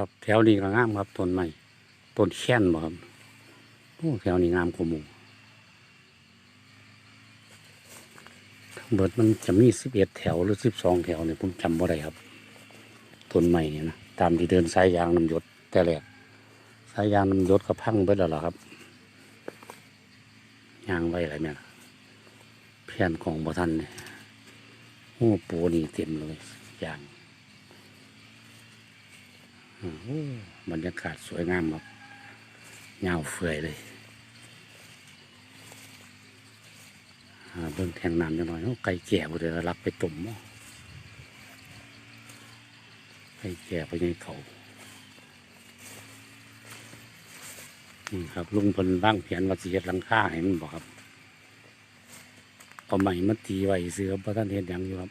ครับ แถวนี้ก็งามครับต้นไม้ต้นแค้นบ่ครับโอ้แถวนี้งามกว่าหมู่เบิดมันจะมีสิบเอ็ดแถวหรือสิบสองแถวเนี่ยผมจำบ่ได้ครับต้นไม้เนี่ยนะตามที่เดินสายยางน้ำยดแต่แรกสายยางน้ำยดก็พังเบิดแล้วหรอครับยางไว้อะไรเนี่ยแผ่นของบ่ทันเนี่ยโอ้ปูนี่เต็มเลยยาง บรรยากาศสวยงามครับเงาเฟื่อยเลยเบิ่งแทงน้ำจังหน่อยไก่แก่บ่ได้รับไปตุ่มบ่ไก่แก่ไปในเขานี่ครับลุงพนบ้างเพียนว่าสิเฮ็ดหลังคาให้มันบ่ครับก็ไม่มาตีไว้เสือบ่ทันเฮ็ดหยังอยู่ครับ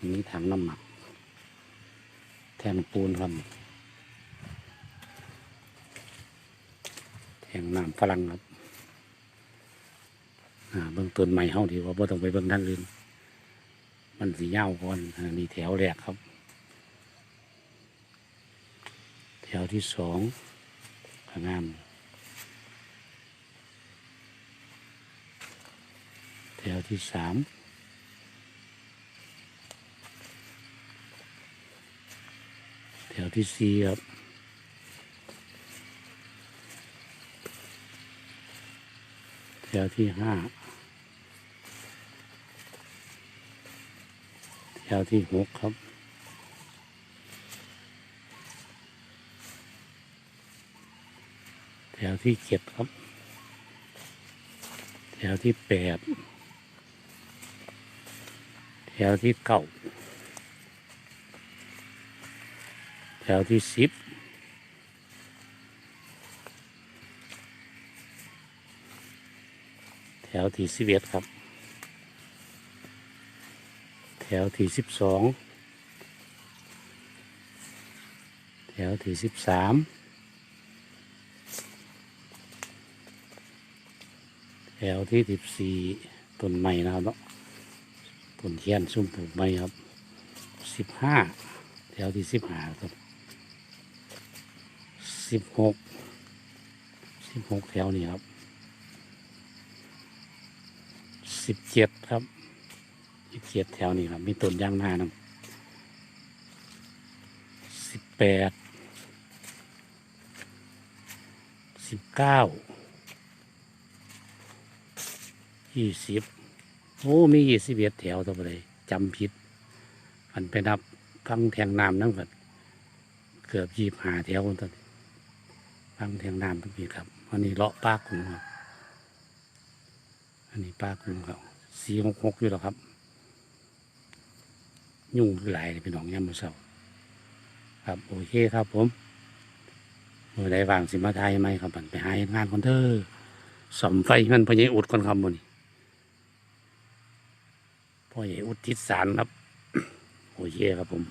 มีถังน้ำหมัก แทงปูนครับแทงน้ำฝรั่งครับอ่าเบื้องต้นใหม่เฮาดีว่าบ่ต้องไปเบื้องทางอื่นมันสีเงาก่อนอันนี้แถวแรกครับ แถวที่สองก็งาม แถวที่สาม แถ วที่สี่ครับแถวที่ห้าแถวที่หกครับแถวที่เจ็ดครับ แถวที่แปดแถวที่เก้า แถ วที่สิบแถวที่สิบเอ็ดครับ แถวที่สิบสองแถวที่สิบสามแถวที่สิบสี่ต้นไม้นะครับเนาะต้นเทียนซุ้มปลูกไม้ครับสิบห้าแถวที่สิบห้าครับ สิบหกสิบหกแถวนี้ครับสิบเจ็ดครับสิบเจ็ดแถวนี้ครับ มีต้นยางนานะสิบแปดสิบเก้ายี่สิบโอ้ มียี่สิบเอ็ดแถวตัวเลยจำผิดมันไปนับฟังแทงน้ำนั่งกันเกือบยี่หาแถวตอนนี้ ฟังแทงน้ำทุกทีครับอันนี้เลาะปากคุณครับอันนี้ปากคุณครับสีหกหกอยู่แล้วครับ ยุ่งหลายเลยพี่น้องย่ำมือเศร้าครับโอเคครับผมเมื่อใดว่างสิมาไทยไหมครับไปหางานคอนเถอะสมไฟมันพอใหญ่อุดคนคำบนนี้พ่อใหญ่อุดทิศสารครับ โอเคครับผม